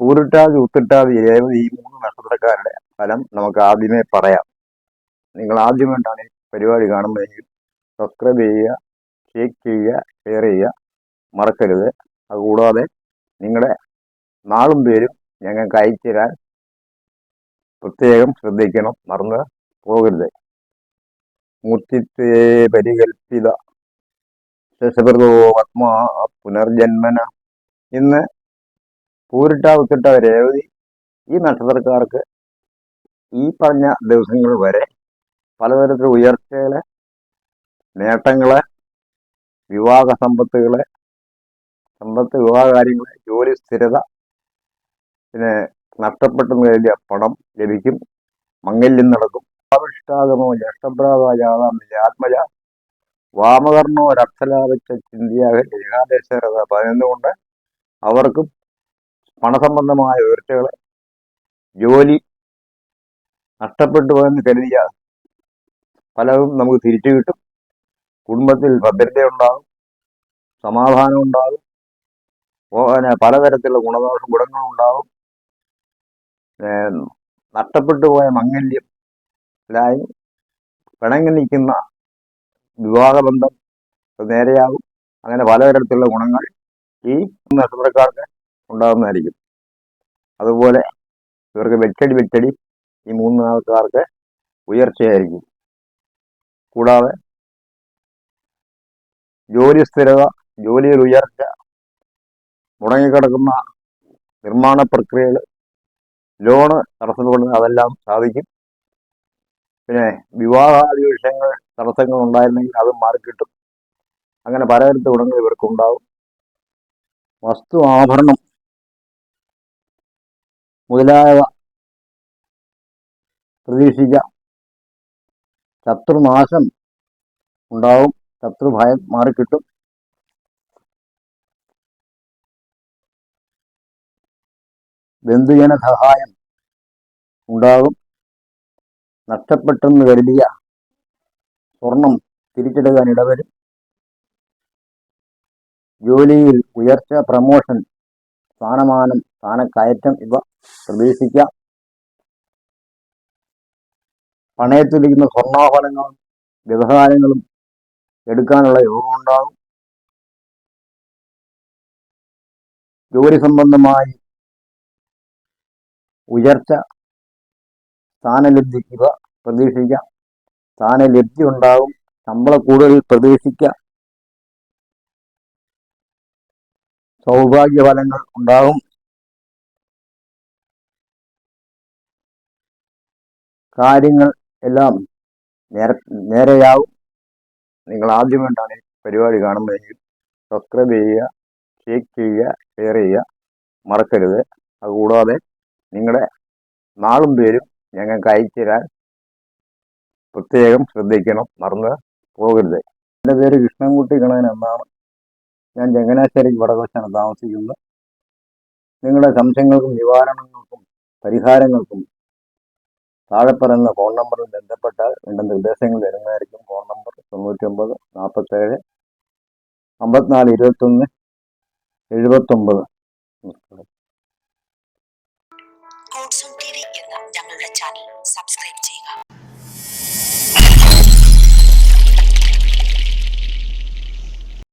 പൂരിട്ടാതി ഉത്തിട്ടാതി രേവതി ഈ മൂന്ന് നക്ഷത്രക്കാരുടെ ഫലം നമുക്ക് ആദ്യമേ പറയാം. നിങ്ങൾ ആദ്യമായിട്ടാണ് ഈ പരിപാടി കാണുന്നതെങ്കിൽ സബ്സ്ക്രൈബ് ചെയ്യുക ഷെയർ ചെയ്യുക ഷെയർ ചെയ്യുക മറക്കരുത്. അതുകൂടാതെ നിങ്ങളുടെ നാളും പേരും ഞങ്ങൾക്ക് അയച്ചു തരാൻ പ്രത്യേകം ശ്രദ്ധിക്കണം. മറന്ന് പോകരുത്. മൂർത്തിത്വേ പരികൽപ്പിത. ശശപ്രദോ ആത്മാ പുനർജന്മന. ഇന്ന് പൂരിട്ട ഉത്തിട്ട രേവതി ഈ നക്ഷത്രക്കാർക്ക് ഈ പറഞ്ഞ ദിവസങ്ങൾ വരെ പലതരത്തിലുള്ള ഉയർച്ചകളെ നേട്ടങ്ങളെ വിവാഹ സമ്പത്തുകളെ സമ്പത്ത് വിവാഹ കാര്യങ്ങളെ ജോലി സ്ഥിരത പിന്നെ നഷ്ടപ്പെട്ടെന്ന് കരുതിയ പണം ലഭിക്കും മംഗല്യം നടക്കും. ആവിഷ്ടാഗമോ ജ്യേഷ്ഠപ്രാതാജാതാം ആത്മജ വാമകർണോ രക്തലാഭിച്ച ചിന്തിയാകെ ഏകാദേശരത പതിനൊന്നുകൊണ്ട് അവർക്കും പണസംബന്ധമായ ഉയർച്ചകൾ ജോലി നഷ്ടപ്പെട്ടു പോയെന്ന് കരുതിയ പലതും നമുക്ക് തിരിച്ചു കിട്ടും. കുടുംബത്തിൽ ഭദ്രതയുണ്ടാകും. സമാധാനം ഉണ്ടാകും പിന്നെ പലതരത്തിലുള്ള ഗുണദോഷ ഗുണങ്ങളുണ്ടാകും. നഷ്ടപ്പെട്ടു പോയ മംഗല്യം ലായി പിണങ്ങി നിൽക്കുന്ന വിവാഹബന്ധം നേരെയാകും. അങ്ങനെ പലതരത്തിലുള്ള ഗുണങ്ങൾ ഈ നക്ഷത്രക്കാർക്ക് ഉണ്ടാകുന്നതായിരിക്കും അതുപോലെ ഇവർക്ക് വെച്ചടി വെച്ചടി ഈ മൂന്ന് ആൾക്കാർക്ക് ഉയർച്ചയായിരിക്കും. കൂടാതെ ജോലി സ്ഥിരത ജോലിയിൽ ഉയർച്ച മുടങ്ങിക്കിടക്കുന്ന നിർമ്മാണ പ്രക്രിയകൾ ലോണ് തടസ്സപ്പെടുന്ന അതെല്ലാം സാധിക്കും. പിന്നെ വിവാഹാദി വിഷയങ്ങൾ തടസ്സങ്ങൾ ഉണ്ടായിരുന്നെങ്കിൽ അത് മാറിക്കിട്ടും. അങ്ങനെ പലതരത്തിൽ ഗുണങ്ങൾ ഇവർക്കുണ്ടാവും. വസ്തു ആഭരണം മുതലായവ പ്രതീക്ഷിക്കാം ശത്രുനാശം ഉണ്ടാവും. ശത്രുഭയം മാറിക്കിട്ടും. ബന്ധുജന സഹായം ഉണ്ടാകും. നഷ്ടപ്പെട്ടെന്ന് കരുതിയ സ്വർണം തിരിച്ചെടുക്കാൻ ഇടവരും. ജോലിയിൽ ഉയർച്ച പ്രമോഷൻ സ്ഥാനമാനം സ്ഥാനക്കയറ്റം ഇവ പ്രതീക്ഷിക്കാം. പണയത്തിലിരിക്കുന്ന സ്വർണാഭരണങ്ങളും വ്യവഹാരങ്ങളും എടുക്കാനുള്ള യോഗം ഉണ്ടാകും ജോലി സംബന്ധമായി ഉയർച്ച സ്ഥാനലബ്ധി ഇവ പ്രതീക്ഷിക്കാം. സ്ഥാനലബ്ധി ഉണ്ടാകും. ശമ്പള കൂടുതൽ പ്രതീക്ഷിക്കാം. സൗഭാഗ്യഫലങ്ങൾ ഉണ്ടാകും. കാര്യങ്ങൾ എല്ലാം നേരെ നേരെയാവും. നിങ്ങൾ ആദ്യമായിട്ടാണ് ഈ പരിപാടി കാണുന്നതെങ്കിൽ സബ്സ്ക്രൈബ് ചെയ്യുക ഷെയർ ചെയ്യുക ഷെയർ ചെയ്യുക മറക്കരുത്. അതുകൂടാതെ നിങ്ങളുടെ നാളും പേരും ഞങ്ങൾക്ക് അയച്ചു തരാൻ പ്രത്യേകം ശ്രദ്ധിക്കണം. മറന്ന് പോകരുത്. എന്റെ പേര് കൃഷ്ണൻകുട്ടി കണകൻ എന്നാണ്. ഞാൻ ചങ്ങനാശ്ശേരി വടകോശാണ് താമസിക്കുന്നത്. നിങ്ങളുടെ സംശയങ്ങൾക്കും നിവാരണങ്ങൾക്കും പരിഹാരങ്ങൾക്കും താഴെ പറയുന്ന ഫോൺ നമ്പറിൽ ബന്ധപ്പെട്ട വേണ്ട നിർദ്ദേശങ്ങൾ തരുന്നതായിരിക്കും ഫോൺ നമ്പർ തൊണ്ണൂറ്റൊമ്പത് നാൽപ്പത്തേഴ് അമ്പത്തിനാല് ഇരുപത്തൊന്ന് എഴുപത്തൊമ്പത്. എന്ന ഞങ്ങളുടെ ചാനൽ സബ്സ്ക്രൈബ് ചെയ്യുക.